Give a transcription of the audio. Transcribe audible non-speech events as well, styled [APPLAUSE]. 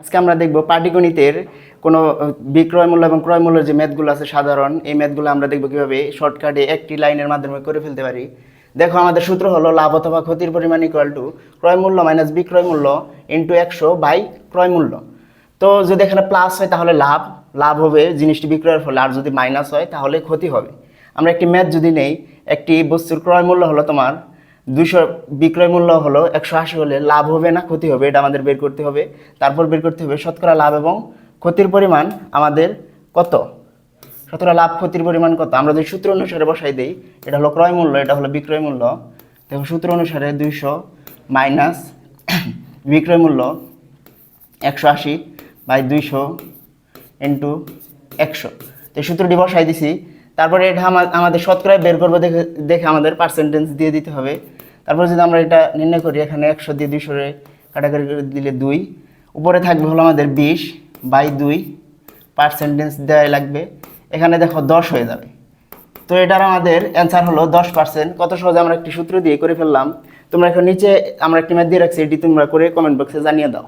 আজকে আমরা দেখব পাটিগণিতের কোনো বিক্রয় মূল্য এবং ক্রয় মূল্যের যে ম্যাথগুলো আছে সাধারণ, এই ম্যাথগুলো আমরা দেখব কীভাবে শর্টকাটে একটি লাইনের মাধ্যমে করে ফেলতে পারি। দেখো, আমাদের সূত্র হলো লাভ অথবা ক্ষতির পরিমাণ ইকুয়াল টু ক্রয় মূল্য মাইনাস বিক্রয় মূল্য ইন্টু একশো বাই ক্রয় মূল্য। তো যদি এখানে প্লাস হয় তাহলে লাভ লাভ হবে জিনিসটি বিক্রয়ের ফলে, আর যদি মাইনাস হয় তাহলে ক্ষতি হবে। আমরা একটি ম্যাথ যদি নেই, একটি বস্তুর ক্রয় মূল্য হলো তোমার দুশো বিক্রয় মূল্য হলো একশো আশি হলে লাভ হবে না, ক্ষতি হবে, এটা আমাদের বের করতে হবে। তারপর বের করতে হবে শতকরা লাভ এবং ক্ষতির পরিমাণ আমাদের কত? শতকরা লাভ, ক্ষতির পরিমাণ কত? আমরা যদি সূত্র অনুসারে বসাই দিই, এটা হলো ক্রয় মূল্য, এটা হলো বিক্রয় মূল্য। দেখো সূত্র অনুসারে দুইশো মাইনাস [COUGHS] বিক্রয় মূল্য একশো আশি বাই দুইশো ইন্টু একশো। তো সূত্রটি বসাই দিছি। তারপরে এটা আমাদের শতকরায় বের করব দেখে দেখে আমাদের পার্সেন্টেজ দিয়ে দিতে হবে। তারপর যদি আমরা এটা নির্ণয় করি, এখানে একশো দিয়ে দুইশো কাটাকাটি করে দিলে দুই। উপরে থাকবে হলো আমাদের বিশ বাই দুই পার্সেন্টেজ দেওয়াই লাগবে। এখানে দেখো দশ হয়ে যাবে। তো এটার আমাদের অ্যান্সার হলো দশ পার্সেন্ট কত সহজে আমরা একটি সূত্র দিয়ে করে ফেললাম। তোমরা এখন নিচে আমরা একটি ম্যাথ দিয়ে রাখছি, এটি তোমরা করে কমেন্ট বক্সে জানিয়ে দাও।